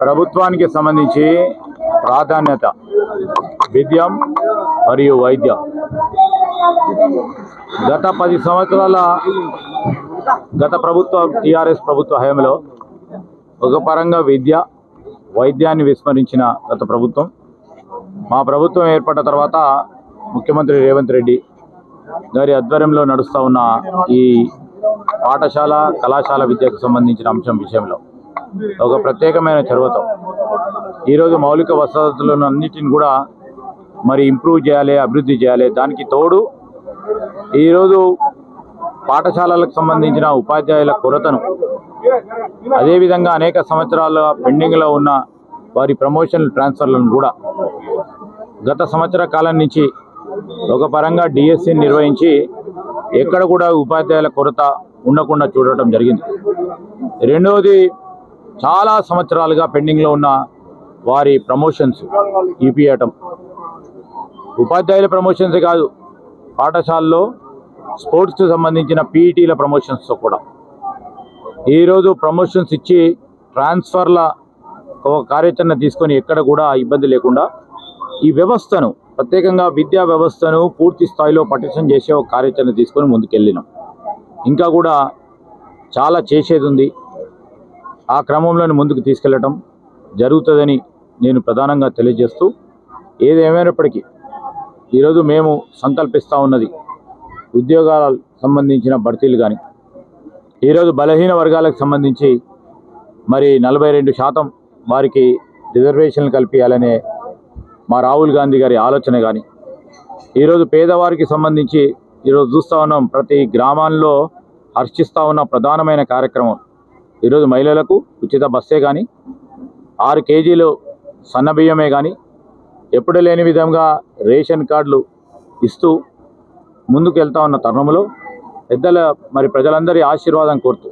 ప్రభుత్వానికి సంబంధించి ప్రాధాన్యత విద్యం మరియు వైద్యం. గత పది సంవత్సరాల గత ప్రభుత్వ టీఆర్ఎస్ ప్రభుత్వ హయాంలో ఒక పరంగా విద్య వైద్యాన్ని విస్మరించిన గత ప్రభుత్వం. మా ప్రభుత్వం ఏర్పడ్డ తర్వాత ముఖ్యమంత్రి రేవంత్ రెడ్డి గారి ఆధ్వర్యంలో నడుస్తూ ఉన్న ఈ పాఠశాల కళాశాల విద్యకు సంబంధించిన అంశం విషయంలో. ఒక ప్రత్యేకమైన చొరవతో. ఈరోజు మౌలిక వసతులను అన్నిటిని కూడా మరి ఇంప్రూవ్ చేయాలి అభివృద్ధి చేయాలి. దానికి తోడు ఈరోజు పాఠశాలలకు సంబంధించిన ఉపాధ్యాయుల కొరతను అదేవిధంగా అనేక సంవత్సరాల పెండింగ్లో ఉన్న వారి ప్రమోషన్ ట్రాన్స్ఫర్లను కూడా గత సంవత్సర కాలం నుంచి ఒక పరంగా డిఎస్సిని నిర్వహించి ఎక్కడ కూడా ఉపాధ్యాయుల కొరత ఉండకుండా చూడటం జరిగింది. రెండవది చాలా సంవత్సరాలుగా పెండింగ్లో ఉన్న వారి ప్రమోషన్స్ ఇప్పియటం ఉపాధ్యాయుల ప్రమోషన్స్ కాదు పాఠశాలలో స్పోర్ట్స్కి సంబంధించిన పీఈటీల ప్రమోషన్స్తో కూడా. ఈరోజు ప్రమోషన్స్ ఇచ్చి ట్రాన్స్ఫర్ల ఒక కార్యాచరణ తీసుకొని ఎక్కడ కూడా ఇబ్బంది లేకుండా ఈ వ్యవస్థను ప్రత్యేకంగా విద్యా వ్యవస్థను పూర్తి స్థాయిలో పటిష్టం చేసే ఒక కార్యాచరణ తీసుకొని ముందుకెళ్ళినాం. ఇంకా కూడా చాలా చేసేది ఉంది. ఆ క్రమంలోని ముందుకు తీసుకెళ్ళటం జరుగుతుందని నేను ప్రధానంగా తెలియజేస్తూ ఏదేమైనప్పటికీ ఈరోజు మేము సంకల్పిస్తూ ఉన్నది ఉద్యోగాల సంబంధించిన భర్తీలు కానీ ఈరోజు బలహీన వర్గాలకు సంబంధించి మరి నలభై రెండు శాతం వారికి రిజర్వేషన్లు కల్పించాలనే మా రాహుల్ గాంధీ గారి ఆలోచన కానీ ఈరోజు పేదవారికి సంబంధించి ఈరోజు చూస్తూ ఉన్నాం ప్రతి గ్రామాల్లో హర్షిస్తూ ఉన్న ప్రధానమైన కార్యక్రమం ఈరోజు మహిళలకు ఉచిత బస్సే కానీ ఆరు కేజీలు సన్నబియ్యమే కానీ ఎప్పుడు లేని విధంగా రేషన్ కార్డులు ఇస్తూ ముందుకు వెళ్తా ఉన్న తరుణంలో పెద్దల మరి ప్రజలందరి ఆశీర్వాదం కోరుతూ